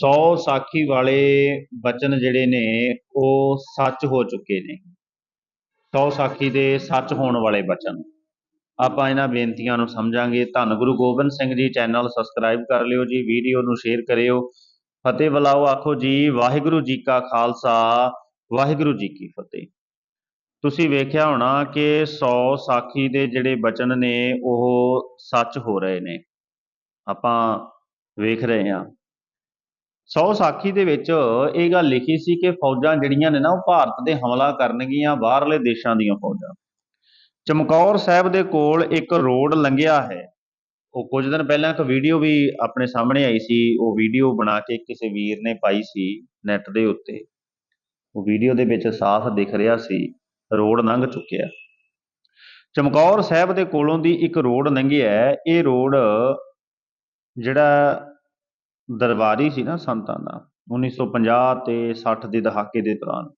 100 ਸਾਖੀ ਵਾਲੇ ਬਚਨ ਜਿਹੜੇ ਨੇ, ਉਹ ਸੱਚ ਹੋ ਚੁੱਕੇ ਨੇ। 100 ਸਾਖੀ ਦੇ ਸੱਚ ਹੋਣ ਵਾਲੇ ਬਚਨ। ਆਪਾਂ ਇਹਨਾਂ ਬੇਨਤੀਆਂ ਨੂੰ ਸਮਝਾਂਗੇ। ਧੰਨ ਗੁਰੂ ਗੋਬਿੰਦ ਸਿੰਘ ਜੀ, ਚੈਨਲ ਸਬਸਕ੍ਰਾਈਬ ਕਰ ਲਿਓ ਜੀ, ਵੀਡੀਓ ਨੂੰ ਸ਼ੇਅਰ ਕਰਿਓ। ਫਤਿਹ ਬੁਲਾਓ, ਆਖੋ ਜੀ, ਵਾਹਿਗੁਰੂ ਜੀ ਕਾ ਖਾਲਸਾ, ਵਾਹਿਗੁਰੂ ਜੀ ਕੀ ਫਤਿਹ। ਤੁਸੀਂ ਵੇਖਿਆ ਹੋਣਾ ਕਿ 100 ਸਾਖੀ ਦੇ ਜਿਹੜੇ ਬਚਨ ਨੇ, ਉਹ ਸੱਚ ਹੋ ਰਹੇ ਨੇ। ਆਪਾਂ ਵੇਖ ਰਹੇ ਹਾਂ। ਸੌ ਸਾਖੀ ਦੇ ਵਿੱਚ ਇਹ ਗੱਲ ਲਿਖੀ ਸੀ ਕਿ ਫੌਜਾਂ ਜਿਹੜੀਆਂ ਨੇ ਨਾ ਉਹ ਭਾਰਤ ਦੇ ਹਮਲਾ ਕਰਨਗੀਆਂ, ਬਾਹਰਲੇ ਦੇਸ਼ਾਂ ਦੀਆਂ ਫੌਜਾਂ। ਚਮਕੌਰ ਸਾਹਿਬ ਦੇ ਕੋਲ ਇੱਕ ਰੋਡ ਲੰਘਿਆ ਹੈ। ਉਹ ਕੁਝ ਦਿਨ ਪਹਿਲਾਂ ਇੱਕ ਵੀਡੀਓ ਵੀ ਆਪਣੇ ਸਾਹਮਣੇ ਆਈ ਸੀ। ਉਹ ਵੀਡੀਓ ਬਣਾ ਕੇ ਕਿਸੇ ਵੀਰ ਨੇ ਪਾਈ ਸੀ ਨੈਟ ਦੇ ਉੱਤੇ। ਉਹ ਵੀਡੀਓ ਦੇ ਵਿੱਚ ਸਾਫ਼ ਦਿਖ ਰਿਹਾ ਸੀ, ਰੋਡ ਲੰਘ ਚੁੱਕਿਆ। ਚਮਕੌਰ ਸਾਹਿਬ ਦੇ ਕੋਲੋਂ ਦੀ ਇੱਕ ਰੋਡ ਲੰਘਿਆ ਇਹ ਰੋਡ ਜਿਹੜਾ ਦਰਬਾਰੀ ਸੀ ਨਾ ਸੰਤਾਂ ਦਾ 1950 ਤੇ 60 ਦੇ ਦਹਾਕੇ ਦੇ ਦੌਰਾਨ।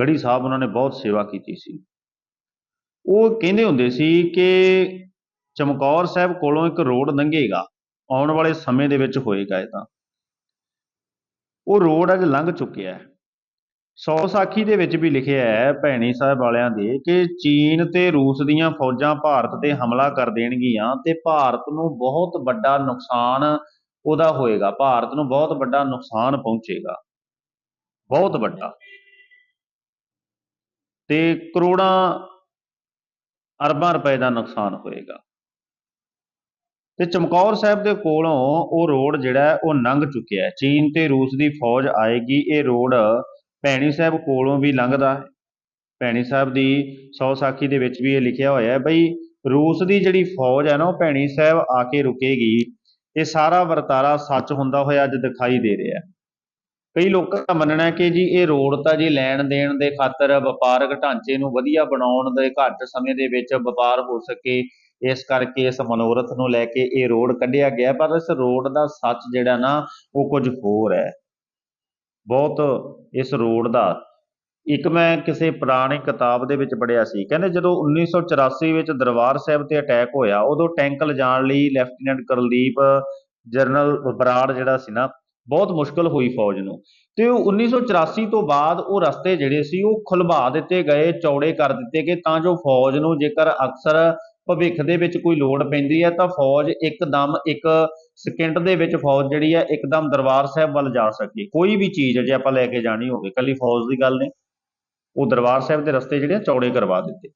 ਗੜੀ ਸਾਹਿਬ ਉਹਨਾਂ ਨੇ ਬਹੁਤ ਸੇਵਾ ਕੀਤੀ ਸੀ। ਉਹ ਕਹਿੰਦੇ ਹੁੰਦੇ ਸੀ ਕਿ ਚਮਕੌਰ ਸਾਹਿਬ ਕੋਲੋਂ ਇੱਕ ਰੋਡ ਲੰਘੇਗਾ, ਆਉਣ ਵਾਲੇ ਸਮੇਂ ਦੇ ਵਿੱਚ ਹੋਏਗਾ ਇਹ ਤਾਂ। ਉਹ ਰੋਡ ਅੱਜ ਲੰਘ ਚੁੱਕਿਆ ਹੈ। ਸੌ ਸਾਖੀ ਦੇ ਵਿੱਚ ਵੀ ਲਿਖਿਆ ਹੈ ਭੈਣੀ ਸਾਹਿਬ ਵਾਲਿਆਂ ਦੇ ਕਿ ਚੀਨ ਤੇ ਰੂਸ ਦੀਆਂ ਫੌਜਾਂ ਭਾਰਤ ਤੇ ਹਮਲਾ ਕਰ ਦੇਣਗੀਆਂ ਤੇ ਭਾਰਤ ਨੂੰ ਬਹੁਤ ਵੱਡਾ ਨੁਕਸਾਨ ਉਹਦਾ ਹੋਏਗਾ, ਭਾਰਤ ਨੂੰ ਬਹੁਤ ਵੱਡਾ ਨੁਕਸਾਨ ਪਹੁੰਚੇਗਾ। ਬਹੁਤ ਵੱਡਾ। ਤੇ ਕਰੋੜਾਂ ਅਰਬਾਂ ਰੁਪਏ ਦਾ ਨੁਕਸਾਨ ਹੋਏਗਾ। ਤੇ ਚਮਕੌਰ ਸਾਹਿਬ ਦੇ ਕੋਲੋਂ ਉਹ ਰੋਡ ਜਿਹੜਾ ਉਹ ਲੰਘ ਚੁੱਕਿਆ ਚੀਨ ਤੇ ਰੂਸ ਦੀ ਫੌਜ ਆਏਗੀ, ਇਹ ਰੋਡ ਭੈਣੀ ਸਾਹਿਬ ਕੋਲੋਂ ਵੀ ਲੰਘਦਾ ਹੈ। ਭੈਣੀ ਸਾਹਿਬ ਦੀ ਸੌ ਸਾਖੀ ਦੇ ਵਿੱਚ ਵੀ ਇਹ ਲਿਖਿਆ ਹੋਇਆ ਹੈ, ਬਈ ਰੂਸ ਦੀ ਜਿਹੜੀ ਫੌਜ ਹੈ ਨਾ, ਉਹ ਭੈਣੀ ਸਾਹਿਬ ਆ ਕੇ ਰੁਕੇਗੀ। ਇਹ ਸਾਰਾ ਵਰਤਾਰਾ ਸੱਚ ਹੁੰਦਾ ਹੋਇਆ ਅੱਜ ਦਿਖਾਈ ਦੇ ਰਿਹਾ। ਹੈ ਕਈ ਲੋਕਾਂ ਦਾ ਮੰਨਣਾ ਹੈ ਕਿ ਜੀ ਇਹ ਰੋਡ ਤਾਂ ਜੀ ਲੈਣ ਦੇਣ ਦੇ ਖਾਤਰ ਵਪਾਰਕ ਢਾਂਚੇ ਨੂੰ ਵਧੀਆ ਬਣਾਉਣ ਦੇ ਘੱਟ ਸਮੇਂ ਦੇ ਵਿੱਚ ਵਪਾਰ ਹੋ ਸਕੇ, ਇਸ ਕਰਕੇ ਇਸ ਮਨੋਰਥ ਨੂੰ ਲੈ ਕੇ ਇਹ ਰੋਡ ਕੱਢਿਆ ਗਿਆ, ਪਰ ਇਸ ਰੋਡ ਦਾ ਸੱਚ ਜਿਹੜਾ ਨਾ ਉਹ ਕੁਝ ਹੋਰ ਹੈ। ਬਹੁਤ ਇਸ ਰੋਡ ਦਾ ਇੱਕ ਮੈਂ ਕਿਸੇ ਪੁਰਾਣੀ ਕਿਤਾਬ ਦੇ ਵਿੱਚ ਪੜ੍ਹਿਆ ਸੀ, ਕਹਿੰਦੇ ਜਦੋਂ 1984 ਵਿੱਚ ਦਰਬਾਰ ਸਾਹਿਬ ਤੇ ਅਟੈਕ ਹੋਇਆ, ਉਦੋਂ ਟੈਂਕ ਲਿਜਾਣ ਲਈ ਲੈਫਟੀਨੈਂਟ ਕਰਲਦੀਪ ਜਨਰਲ ਬਰਾੜ ਜਿਹੜਾ ਸੀ ਨਾ, ਬਹੁਤ ਮੁਸ਼ਕਲ ਹੋਈ ਫੌਜ ਨੂੰ। ਤੇ ਉਹ 1984 ਤੋਂ ਬਾਅਦ ਉਹ ਰਸਤੇ ਜਿਹੜੇ ਸੀ, ਉਹ ਖੁਲਵਾ ਦਿੱਤੇ ਗਏ, ਚੌੜੇ ਕਰ ਦਿੱਤੇ ਗਏ, ਤਾਂ ਜੋ ਫੌਜ ਨੂੰ ਜੇਕਰ ਅਕਸਰ ਭਵਿੱਖ ਦੇ ਵਿੱਚ ਕੋਈ ਲੋੜ ਪੈਂਦੀ ਹੈ, ਤਾਂ ਫੌਜ ਇੱਕਦਮ ਇੱਕ ਸਕਿੰਟ ਦੇ ਵਿੱਚ ਫੌਜ ਜਿਹੜੀ ਹੈ, ਇੱਕਦਮ ਦਰਬਾਰ ਸਾਹਿਬ ਵੱਲ ਜਾ ਸਕੇ। ਕੋਈ ਵੀ ਚੀਜ਼ ਜੇ ਆਪਾਂ ਲੈ ਕੇ ਜਾਣੀ ਹੋਵੇ ਕੱਲੀ ਫੌਜ ਦੀ ਗੱਲ ਨਹੀਂ। ਉਹ ਦਰਬਾਰ ਸਾਹਿਬ ਦੇ ਰਸਤੇ ਜਿਹੜੇ ਆ, ਚੌੜੇ ਕਰਵਾ ਦਿੱਤੇ।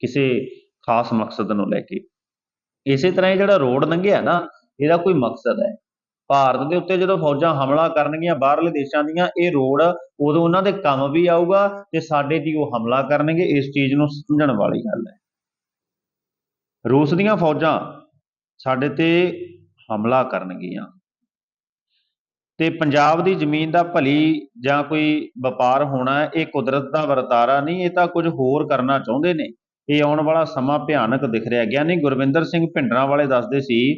ਕਿਸੇ ਖਾਸ ਮਕਸਦ ਨੂੰ ਲੈ ਕੇ। ਇਸੇ ਤਰ੍ਹਾਂ ਇਹ ਜਿਹੜਾ ਰੋਡ ਲੰਘਿਆ ਨਾ, ਇਹਦਾ ਕੋਈ ਮਕਸਦ ਹੈ। ਭਾਰਤ ਦੇ ਉੱਤੇ ਜਦੋਂ ਫੌਜਾਂ ਹਮਲਾ ਕਰਨਗੀਆਂ, ਬਾਹਰਲੇ ਦੇਸ਼ਾਂ ਦੀਆਂ, ਇਹ ਰੋਡ ਉਦੋਂ ਉਹਨਾਂ ਦੇ ਕੰਮ ਵੀ ਆਊਗਾ ਤੇ ਸਾਡੇ ਦੀ ਉਹ ਹਮਲਾ ਕਰਨਗੇ, ਇਸ ਚੀਜ਼ ਨੂੰ ਸਮਝਣ ਵਾਲੀ ਗੱਲ ਹੈ। ਰੂਸ ਦੀਆਂ ਫੌਜਾਂ ਸਾਡੇ ਤੇ ਹਮਲਾ ਕਰਨਗੀਆਂ। ਤੇ ਪੰਜਾਬ ਦੀ ਜ਼ਮੀਨ ਦਾ ਭਲੀ ਜਾਂ ਕੋਈ ਵਪਾਰ ਹੋਣਾ ਇਹ ਕੁਦਰਤ ਦਾ ਵਰਤਾਰਾ ਨਹੀਂ ਇਹ ਤਾਂ ਕੁਝ ਹੋਰ ਕਰਨਾ ਚਾਹੁੰਦੇ ਨੇ। ਇਹ ਆਉਣ ਵਾਲਾ ਸਮਾਂ ਭਿਆਨਕ ਦਿਖ ਰਿਹਾ ਗਿਆਨੀ ਗੁਰਵਿੰਦਰ ਸਿੰਘ ਭਿੰਡਰਾਂ ਵਾਲੇ ਦੱਸਦੇ ਸੀ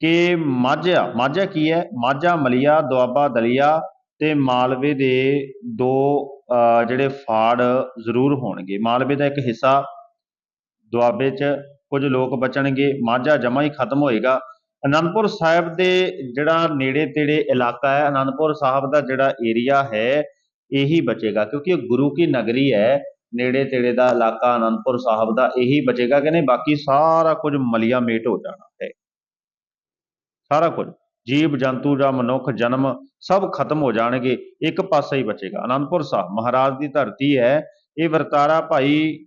ਕਿ ਮਾਝਾ ਮਾਝਾ ਕੀ ਹੈ? ਮਾਝਾ ਮਲੀਆ ਦੁਆਬਾ ਦਲੀਆ ਤੇ ਮਾਲਵੇ ਦੇ ਦੋ ਅਹ, ਜਿਹੜੇ ਫਾੜ ਜ਼ਰੂਰ ਹੋਣਗੇ। ਮਾਲਵੇ ਦਾ ਇੱਕ ਹਿੱਸਾ ਦੁਆਬੇ 'ਚ ਕੁਝ ਲੋਕ ਬਚਣਗੇ। ਮਾਝਾ ਜਮਾ ਹੀ ਖਤਮ ਹੋਏਗਾ। ਅਨੰਦਪੁਰ ਸਾਹਿਬ ਦੇ ਜਿਹੜਾ ਨੇੜੇ ਤੇੜੇ ਇਲਾਕਾ ਹੈ ਅਨੰਦਪੁਰ ਸਾਹਿਬ ਦਾ ਜਿਹੜਾ ਏਰੀਆ ਹੈ ਇਹੀ ਬਚੇਗਾ ਕਿਉਂਕਿ ਇਹ ਗੁਰੂ ਕੀ ਨਗਰੀ ਹੈ ਨੇੜੇ ਤੇੜੇ ਦਾ ਇਲਾਕਾ ਅਨੰਦਪੁਰ ਸਾਹਿਬ ਦਾ ਇਹੀ ਬਚੇਗਾ ਕਹਿੰਦੇ ਬਾਕੀ ਸਾਰਾ ਕੁਝ ਮਲੀਆ ਮੇਟ ਹੋ ਜਾਣਾ ਹੈ। ਸਾਰਾ ਕੁਝ ਜੀਵ ਜੰਤੂ ਜਾਂ ਮਨੁੱਖ ਜਨਮ ਸਭ ਖਤਮ ਹੋ ਜਾਣਗੇ ਇੱਕ ਪਾਸਾ ਹੀ ਬਚੇਗਾ। ਅਨੰਦਪੁਰ ਸਾਹਿਬ ਮਹਾਰਾਜ ਦੀ ਧਰਤੀ ਹੈ ਇਹ ਵਰਤਾਰਾ ਭਾਈ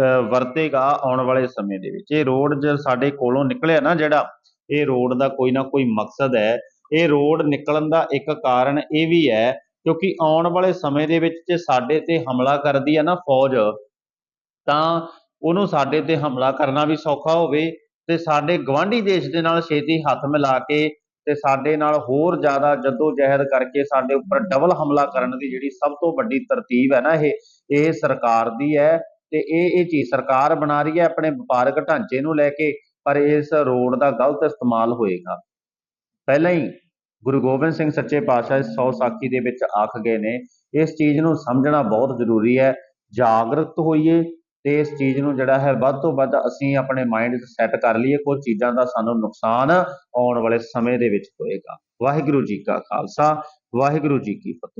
ਅਹ, ਵਰਤੇਗਾ ਆਉਣ ਵਾਲੇ ਸਮੇਂ ਦੇ ਵਿੱਚ। ਇਹ ਰੋਡ ਜ ਸਾਡੇ ਕੋਲੋਂ ਨਿਕਲਿਆ ਨਾ ਜਿਹੜਾ ਇਹ ਰੋਡ ਦਾ ਕੋਈ ਨਾ ਕੋਈ ਮਕਸਦ ਹੈ। ਇਹ ਰੋਡ ਨਿਕਲਣ ਦਾ ਇੱਕ ਕਾਰਨ ਇਹ ਵੀ ਹੈ ਕਿਉਂਕਿ ਆਉਣ ਵਾਲੇ ਸਮੇਂ ਦੇ ਵਿੱਚ ਜੇ ਸਾਡੇ ਤੇ ਹਮਲਾ ਕਰਦੀ ਹੈ ਨਾ ਫੌਜ, ਤਾਂ ਉਹਨੂੰ ਸਾਡੇ ਤੇ ਹਮਲਾ ਕਰਨਾ ਵੀ ਸੌਖਾ ਹੋਵੇ ਤੇ ਸਾਡੇ ਗਵਾਂਢੀ ਦੇਸ਼ ਦੇ ਨਾਲ ਛੇਤੀ ਹੱਥ ਮਿਲਾ ਕੇ ਤੇ ਸਾਡੇ ਨਾਲ ਹੋਰ ਜ਼ਿਆਦਾ ਜਹਿਦ ਕਰਕੇ ਸਾਡੇ ਉੱਪਰ ਡਬਲ ਹਮਲਾ ਕਰਨ ਦੀ ਜਿਹੜੀ ਸਭ ਤੋਂ ਵੱਡੀ ਤਰਤੀਬ ਹੈ ਨਾ ਇਹ ਇਹ ਸਰਕਾਰ ਦੀ ਹੈ ਤੇ ਇਹ ਇਹ ਚੀਜ਼ ਸਰਕਾਰ ਬਣਾ ਰਹੀ ਹੈ ਆਪਣੇ ਵਪਾਰਕ ਢਾਂਚੇ ਨੂੰ ਲੈ ਕੇ। ਪਰ ਇਸ ਰੋਡ ਦਾ ਗਲਤ ਇਸਤੇਮਾਲ ਹੋਏਗਾ। ਪਹਿਲਾਂ ਹੀ ਗੁਰੂ ਗੋਬਿੰਦ ਸਿੰਘ ਸੱਚੇ ਪਾਤਸ਼ਾਹ ਇਸ ਸੌ ਸਾਖੀ ਦੇ ਵਿੱਚ ਆਖ ਗਏ ਨੇ, ਇਸ ਚੀਜ਼ ਨੂੰ ਸਮਝਣਾ ਬਹੁਤ ਜ਼ਰੂਰੀ ਹੈ। ਜਾਗਰਤ ਹੋਈਏ ਤੇ ਇਸ ਚੀਜ਼ ਨੂੰ ਜਿਹੜਾ ਹੈ ਵੱਧ ਤੋਂ ਵੱਧ ਅਸੀਂ ਆਪਣੇ ਮਾਈਂਡ 'ਚ ਸੈੱਟ ਕਰ ਲਈਏ, ਕੁਝ ਚੀਜ਼ਾਂ ਦਾ ਸਾਨੂੰ ਨੁਕਸਾਨ ਆਉਣ ਵਾਲੇ ਸਮੇਂ ਦੇ ਵਿੱਚ ਹੋਏਗਾ। ਵਾਹਿਗੁਰੂ ਜੀ ਕਾ ਖਾਲਸਾ, ਵਾਹਿਗੁਰੂ ਜੀ ਕੀ ਫਤਿਹ।